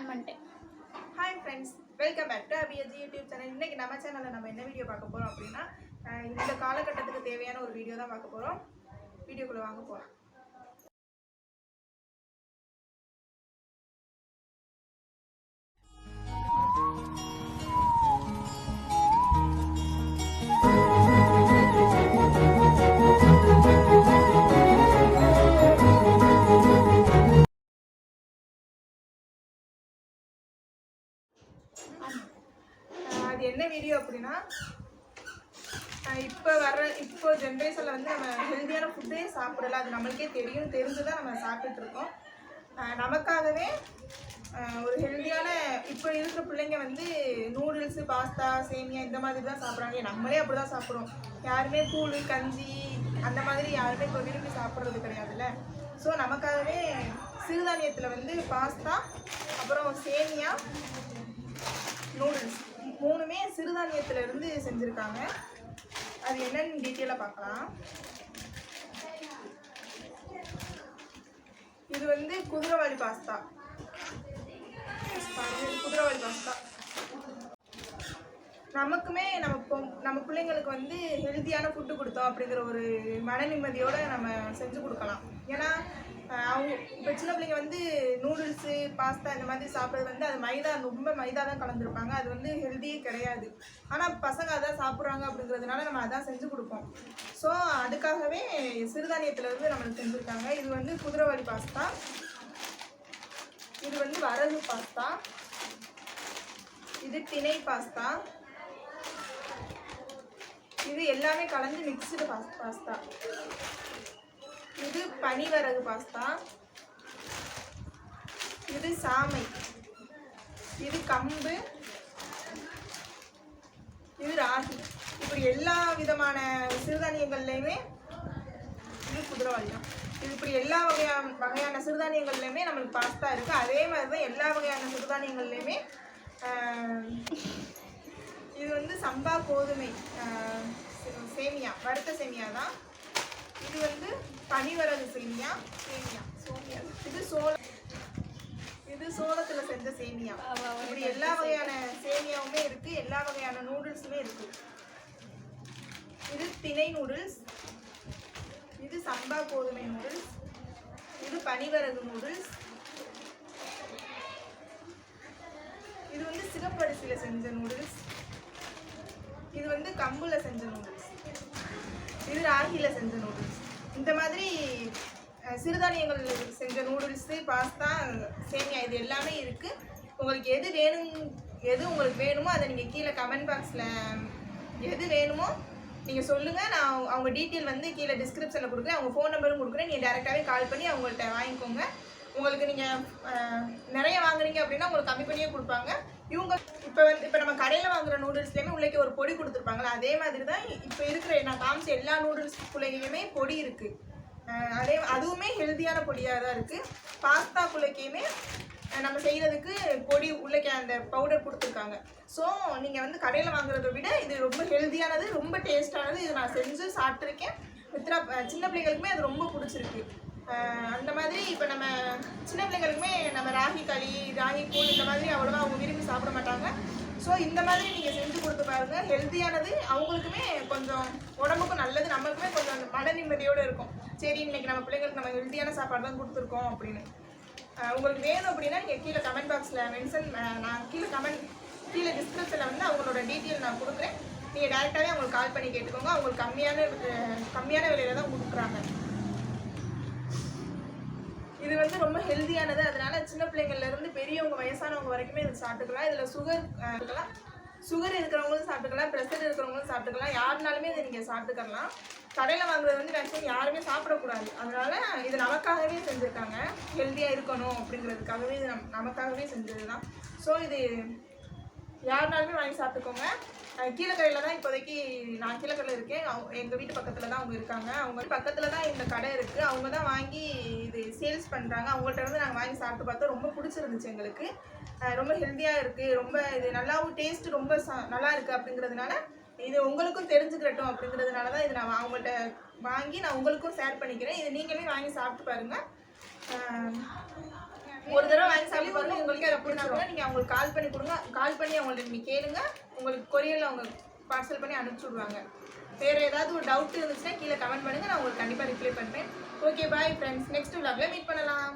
On பண்ணிட்டேன் hi friends welcome back to அபியஜி YouTube channel இன்றைக்கி நம்ம சேனலில் நம்ம என்ன வீடியோ பார்க்க போகிறோம் அப்படின்னா இந்த காலகட்டத்துக்கு தேவையான ஒரு வீடியோ தான் பார்க்க போகிறோம் வீடியோக்குள்ளே வாங்க போகிறோம் அது என்ன வீடியோ அப்படின்னா இப்போ வர்ற இப்போ ஜென்ரேஷனில் வந்து நம்ம ஹெல்த்தியான ஃபுட்டே சாப்பிடல. அது நம்மளுக்கே தெரியும் தெரிஞ்சு தான் நம்ம சாப்பிட்டுட்டு நமக்காகவே ஒரு ஹெல்த்தியான இப்போ இருக்கிற பிள்ளைங்க வந்து நூடுல்ஸு பாஸ்தா சேமியா இந்த மாதிரி தான் சாப்பிட்றாங்க நம்மளே அப்படி தான் சாப்பிட்றோம். யாருமே கூழ் கஞ்சி அந்த மாதிரி யாருமே இப்போ விரும்பி சாப்பிட்றது கிடையாதுல்ல. ஸோ நமக்காகவே சிறுதானியத்தில் வந்து பாஸ்தா அப்புறம் சேமியா நூடுல்ஸ் மூணுமே சிறுதானியத்துல இருந்து செஞ்சுருக்காங்க. அது என்னென்னு டீட்டெயிலாக பார்க்கலாம். இது வந்து குதிரைவாளி பாஸ்தா. பாருங்க, குதிரைவாளி பாஸ்தா. நமக்குமே நம்ம பொ- நம்ம பிள்ளைங்களுக்கு வந்து ஹெல்த்தியான ஃபுட்டு கொடுத்தோம் அப்படிங்கிற ஒரு மன நிம்மதியோட நம்ம செஞ்சு கொடுக்கலாம். ஏன்னா அவங்க இப்போ சின்ன பிள்ளைங்க வந்து நூடுல்ஸு பாஸ்தா இந்த மாதிரி சாப்பிட்றது வந்து அது மைதா ரொம்ப மைதா தான் கலந்துருப்பாங்க. அது வந்து ஹெல்த்தியே கிடையாது. ஆனால் பசங்க அதான் சாப்பிட்றாங்க அப்படிங்கிறதுனால நம்ம அதான் செஞ்சு கொடுப்போம். ஸோ அதுக்காகவே சிறுதானியத்தில் இருந்து நம்மளுக்கு செஞ்சுருக்காங்க. இது வந்து குதிரைவாளி பாஸ்தா இது வந்து வரகு பாஸ்தா இது திணை பாஸ்தா இது எல்லாமே கலந்து மிக்சடு பாஸ்தா இது பனிவரகு பாஸ்தா. இது சாமை. இது கம்பு. இது ராகி. இப்படி எல்லா விதமான சிறுதானியங்கள்லையுமே இது குதிரவாளியம் தான் இது இப்படி எல்லா வகையான வகையான சிறுதானியங்கள்லையுமே நம்மளுக்கு பாஸ்தா இருக்குது அதே மாதிரி தான் எல்லா வகையான சிறுதானியங்கள்லையுமே இது வந்து சம்பா கோதுமை சேமியா வறுத்த சேமியா தான் இது வந்து பனிவரகு சேமியா சேமியா. சோமியா. இது சோள இது சோளத்துல செஞ்ச சேமியா. இப்படி எல்லா வகையான சேமியாவுமே இருக்கு. எல்லா வகையான நூடுல்ஸுமே இருக்கு. இது திணை நூடுல்ஸ். இது சம்பா கோதுமை நூடுல்ஸ். இது பனிவரகு நூடுல்ஸ். இது வந்து சிகப்பரிசியில செஞ்ச நூடுல்ஸ். இது வந்து கம்புல செஞ்ச நூடுல்ஸ். இது ராகில செஞ்ச நூடுல்ஸ். இந்த மாதிரி சிறுதானியங்கள் செஞ்ச நூடுல்ஸு பாஸ்தா சேமியா இது எல்லாமே இருக்குது உங்களுக்கு எது வேணும் எது உங்களுக்கு வேணுமோ அதை நீங்கள் கீழே கமெண்ட் பாக்ஸில் எது வேணுமோ நீங்கள் சொல்லுங்கள் நான் அவங்க- அவங்க டீட்டெயில் வந்து கீழே டிஸ்கிரிப்ஷனில் கொடுக்குறேன். அவங்க ஃபோன் நம்பரும் கொடுக்குறேன். நீங்கள் டேரெக்டாகவே கால் பண்ணி அவங்கள்ட்ட வாங்கிக்கோங்க. உங்களுக்கு நீங்கள் நிறைய வாங்குறீங்க அப்படின்னா உங்களுக்கு கம்மி பண்ணியே கொடுப்பாங்க. இவங்க இப்போ வந்து இப்போ நம்ம கடையில் வாங்குற நூடுல்ஸ்லேயுமே உள்ளே ஒரு பொடி கொடுத்துருப்பாங்களா அதே மாதிரி தான் இப்போ இருக்கிற நான் காமிச்ச எல்லா நூடுல்ஸ்குள்ளேயுமே பொடி இருக்குது அதே அதுவுமே ஹெல்த்தியான பொடியாக தான் இருக்குது பாஸ்தா அஹ் நம்ம செய்கிறதுக்கு பொடி உள்ளே அந்த பவுடர் கொடுத்துருக்காங்க. ஸோ நீங்கள் வந்து கடையில் வாங்குறத விட இது ரொம்ப ஹெல்த்தியானது ரொம்ப டேஸ்டானது இது நான் செஞ்சு சாப்பிட்ருக்கேன் மித்ரா சின்ன பிள்ளைகளுக்குமே அது ரொம்ப பிடிச்சிருக்கு. அந்த மாதிரி இப்போ நம்ம சின்ன பிள்ளைங்களுக்குமே நம்ம ராகி களி ராகி கூழ் இந்த மாதிரி அவ்வளோவா அவங்க விரும்பி சாப்பிட மாட்டாங்க. ஸோ இந்த மாதிரி நீங்கள் செஞ்சு கொடுத்து பாருங்க. ஹெல்த்தியானது அவங்களுக்குமே கொஞ்சம் உடம்புக்கும் நல்லது நமக்குமே கொஞ்சம் அந்த மன நிம்மதியோடு இருக்கும். சரி இன்னைக்கு நம்ம பிள்ளைங்களுக்கு நம்ம ஹெல்த்தியான சாப்பாடு தான் கொடுத்துருக்கோம் அப்படின்னு. உங்களுக்கு வேணும் அப்படின்னா நீங்கள் கீழே கமெண்ட் பாக்ஸில் மென்ஷன் நான் கீழே கமெண்ட் கீழே டிஸ்கிரிப்ஷனில் வந்து அவங்களோட டீட்டெயில் நான் கொடுக்குறேன். நீங்கள் டேரெக்டாகவே அவங்களுக்கு கால் பண்ணி கேட்டுக்கோங்க. அவங்களுக்கு கம்மியான கம்மியான விலையில தான் கொடுக்குறாங்க. இது வந்து ரொம்ப ஹெல்தியானது அதனால சின்ன பிள்ளைங்கள்ல இருந்து பெரியவங்க வயசானவங்க வரைக்குமே இது சாப்பிட்டுக்கலாம். இதில் சுகர் இருக்கலாம். சுகர் இருக்கிறவங்களும் சாப்பிட்டுக்கலாம். ப்ரெஷர் இருக்கிறவங்களும் சாப்பிட்டுக்கலாம். யாருனாலுமே இதை நீங்கள் சாப்பிட்டுக்கலாம். கடையில் வாங்குறது வந்து மேக்ஸிமம் யாருமே சாப்பிடக்கூடாது. அதனால இது நமக்காகவே செஞ்சுருக்காங்க. ஹெல்த்தியாக இருக்கணும் அப்படிங்கிறதுக்காகவே இது நம் நமக்காகவே செஞ்சது தான் ஸோ இது யாருனாலுமே வாங்கி சாப்பிட்டுக்கோங்க. கீழக்கரையில் தான் இப்போதைக்கு நான் கீழக்கரையில் இருக்கேன். அவங்க எங்கள் வீட்டு பக்கத்தில் தான் அவங்க இருக்காங்க. அவங்க பக்கத்தில் தான் இந்த கடை இருக்குது அவங்க தான் வாங்கி இது சேல்ஸ் பண்ணுறாங்க அவங்கள்ட்ட இருந்து நாங்கள் வாங்கி சாப்பிட்டு பார்த்தோம். ரொம்ப பிடிச்சிருந்துச்சு எங்களுக்கு. ரொம்ப ஹெல்த்தியாக இருக்குது ரொம்ப இது நல்லாவும் டேஸ்ட் ரொம்ப ச- நல்லா இருக்குது அப்படிங்கிறதுனால இது உங்களுக்கும் தெரிஞ்சுக்கிறட்டும் அப்படிங்கிறதுனால தான் இது நான் அவங்கள்ட்ட வாங்கி நான் உங்களுக்கும் ஷேர் பண்ணிக்கிறேன். இது நீங்களே வாங்கி சாப்பிட்டு பாருங்கள் ஒரு தடவை வாங்கி சாப்பிட்டு பாருங்க. உங்களுக்கு அதை பிடிச்சிருந்தா நீங்கள் அவங்களுக்கு கால் பண்ணி கொடுங்க. கால் பண்ணி அவங்கள்ட்ட நீங்கள் கேளுங்க. உங்களுக்கு கொரியரில் அவங்க பார்சல் பண்ணி அனுப்பிச்சி விடுவாங்க. வேறு ஏதாவது ஒரு டவுட் இருந்துச்சுன்னா கீழே கமெண்ட் பண்ணுங்கள் நான் உங்களுக்கு கண்டிப்பாக ரிப்ளை பண்ணுறேன் ஓகே பாய் ஃப்ரெண்ட்ஸ் நெக்ஸ்ட் vlogல மீட் பண்ணலாம்.